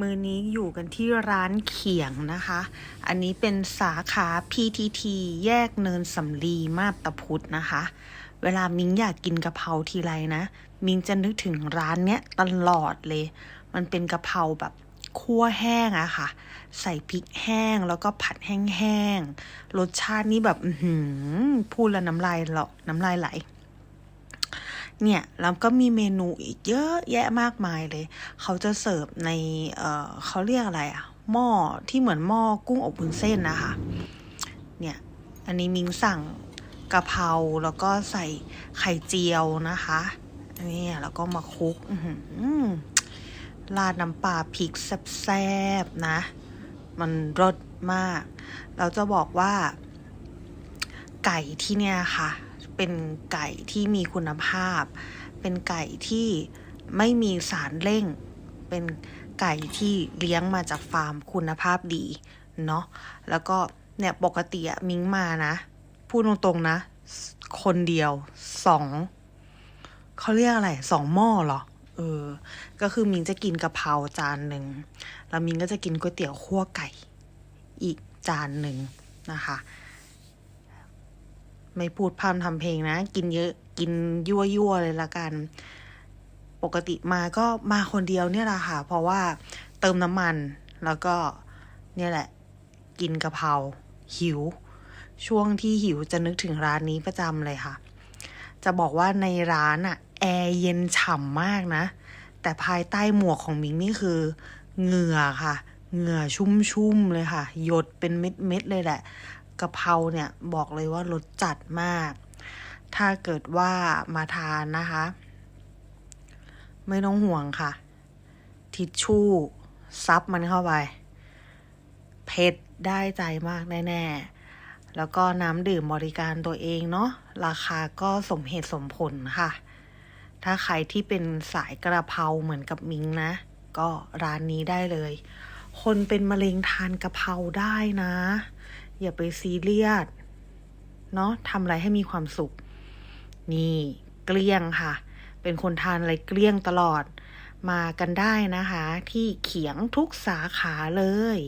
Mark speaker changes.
Speaker 1: มือนี้อยู่กันที่ร้านเขียงนะคะ อันนี้เป็นสาขา PTT แยกเนินสำลีมาบตาพุธนะคะ เวลามิงอยากกินกะเพราทีไรนะ มิงจะนึกถึงร้านเนี้ยตลอดเลย มันเป็นกะเพราแบบคั่วแห้งอะค่ะ ใส่พริกแห้งแล้วก็ผัดแห้งๆ รสชาตินี่แบบพูดแล้วน้ำลายเหลาะน้ำลายไหล เนี่ยแล้วก็มีเมนูอีกเยอะแยะมากมายเลย เขาจะเสิร์ฟในเอ่อเขาเรียกอะไรอะหม้อที่เหมือนหม้อกุ้งอบวุ้นเส้นนะคะ เนี่ย อันนี้มิงสั่งกะเพราแล้วก็ใส่ไข่เจียวนะคะนี่แล้วก็มาคุกราดน้ำปลาพริกแซ่บๆนะ มันรสมาก เราจะบอกว่า ไก่ที่เนี่ยค่ะ เป็นไก่ที่มีคุณภาพ เป็นไก่ที่ไม่มีสารเร่ง เป็นไก่ที่เลี้ยงมาจากฟาร์มคุณภาพดีเนาะ แล้วก็เนี่ยปกติอะมิงมานะ พูดตรงๆนะ คนเดียวสองเขาเรียกอะไรสองหม้อเหรอ เออ ก็คือมิงจะกินกะเพราจานหนึ่ง แล้วมิงก็จะกินก๋วยเตี๋ยวคั่วไก่ อีกจานหนึ่งนะคะ ไม่พูดพร่ำทำเพลงนะ กินเยอะกินยั่วยั่วเลยละกัน ปกติมาก็มาคนเดียวเนี่ยแหละค่ะ เพราะว่าเติมน้ำมัน แล้วก็เนี่ยแหละ กินกะเพราหิว ช่วงที่หิวจะนึกถึงร้านนี้ประจำเลยค่ะ จะบอกว่าในร้านอะแอร์เย็นฉ่ำมากนะ แต่ภายใต้หมวกของมิงนี่คือเหงื่อค่ะ เหงื่อชุ่มๆเลยค่ะ หยดเป็นเม็ดๆเลยแหละ กะเพราเนี่ยบอกเลยว่ารสจัดมาก ถ้าเกิดว่ามาทานนะคะ ไม่ต้องห่วงค่ะ ทิชชู่ซับมันเข้าไป เผ็ดได้ใจมากแน่ ๆ แล้วก็น้ำดื่มบริการตัวเองเนาะราคาก็สมเหตุสมผลค่ะ ถ้าใครที่เป็นสายกระเพราเหมือนกับมิงนะ ก็ร้านนี้ได้เลย คนเป็นมะเร็งทานกระเพราได้นะ อย่าไปซีเรียสเนาะทำอะไรให้มีความสุข นี่เกลี้ยงค่ะ เป็นคนทานอะไรเกลี้ยงตลอด มากันได้นะคะ ที่เขียงทุกสาขาเลย